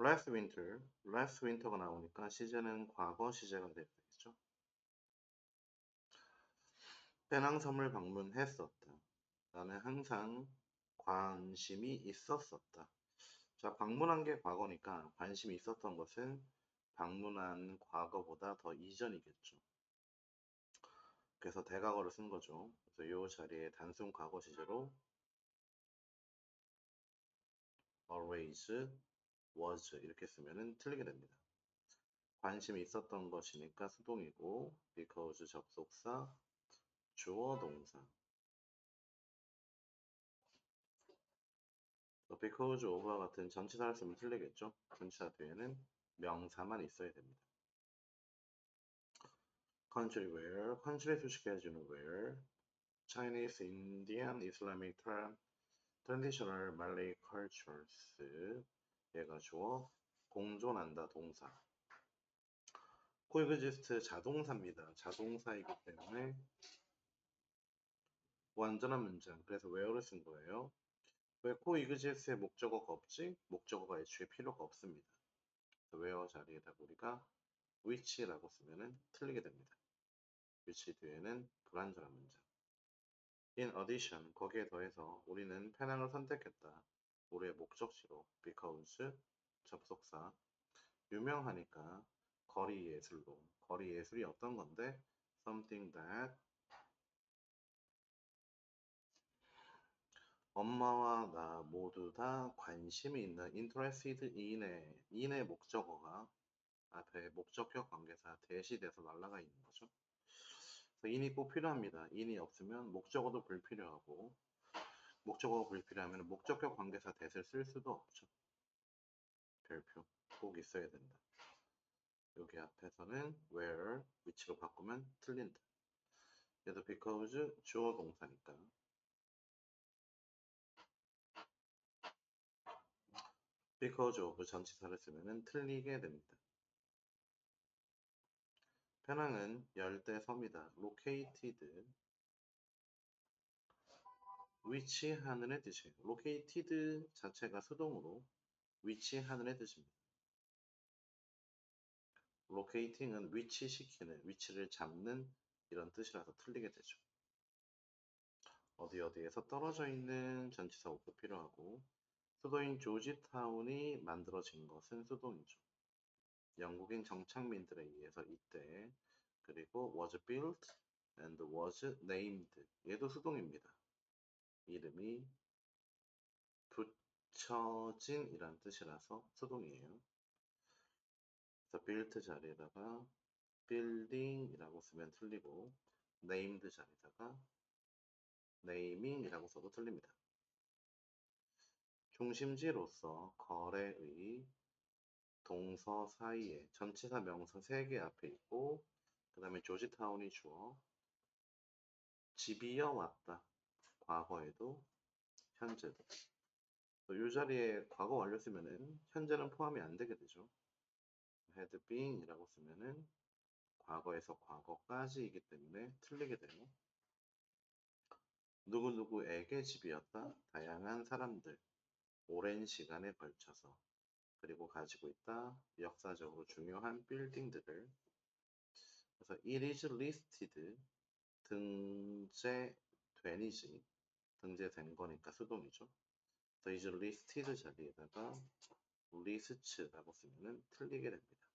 last winter, last winter가 나오니까 시제는 과거 시제가 되겠죠. 페낭섬을 방문했었다. 나는 항상 관심이 있었었다. 자, 방문한 게 과거니까 관심이 있었던 것은 방문한 과거보다 더 이전이겠죠. 그래서 대과거를 쓴 거죠. 그래서 이 자리에 단순 과거 시제로 always, was 이렇게 쓰면 틀리게 됩니다. 관심이 있었던 것이니까 수동이고 because 접속사, 주어 동사 because of와 같은 전치사를 쓰면 틀리겠죠. 전치사 뒤에는 명사만 있어야 됩니다. country where, country 수식해주는 where, Chinese, Indian, Islamic, traditional Malay cultures 얘가 주어, 공존한다 동사. 코이그지스트 자동사입니다. 자동사이기 때문에 완전한 문장. 그래서 where를 쓴 거예요. 왜 코이그지스트의 목적어가 없지? 목적어가 애초에 필요가 없습니다. where 자리에다 우리가 which라고 쓰면 틀리게 됩니다. which 뒤에는 불완전한 문장. In addition, 거기에 더해서 우리는 페낭을 선택했다. 우리의 목적지로 because 접속사 유명하니까 거리 예술로 거리 예술이 어떤 건데 something that 엄마와 나 모두 다 관심이 있는 interested in의 in의 목적어가 앞에 목적격 관계사 대시돼서 날라가 있는 거죠. 인이 꼭 필요합니다. 인이 없으면 목적어도 불필요하고 목적어가 불필요하면 목적격 관계사 대를 쓸 수도 없죠. 별표 꼭 있어야 된다. 여기 앞에서는 where, which로 바꾸면 틀린다. 얘도 because 주어 동사니까. because of 전치사를 쓰면 틀리게 됩니다. 페낭은 열대 섬이다. located 위치하는의 뜻이에요. located 자체가 수동으로 위치하는의 뜻입니다. locating은 위치시키는, 위치를 잡는 이런 뜻이라서 틀리게 되죠. 어디 어디에서 떨어져 있는 전치사 오도 필요하고 수도인 조지타운이 만들어진 것은 수동이죠. 영국인 정착민들에 의해서 이때 그리고 was built and was named 얘도 수동입니다. 이름이 붙여진 이란 뜻이라서 수동이에요. 그래서 built 자리에다가 building이라고 쓰면 틀리고 named 자리에다가 naming이라고 써도 틀립니다. 중심지로서 거래의 동서 사이에 전치사 명사 3개 앞에 있고 그 다음에 조지타운이 주어 집이어 왔다. 과거에도 현재도 이 자리에 과거 완료 쓰면은 현재는 포함이 안 되게 되죠. had been이라고 쓰면은 과거에서 과거까지이기 때문에 틀리게 되고 누구누구에게 집이었다. 다양한 사람들 오랜 시간에 걸쳐서 그리고 가지고 있다. 역사적으로 중요한 빌딩들을 그래서 it is listed 등재된이지 등재된 거니까 수동이죠. 그래서 is listed 자리에다가 list라고 쓰면 틀리게 됩니다.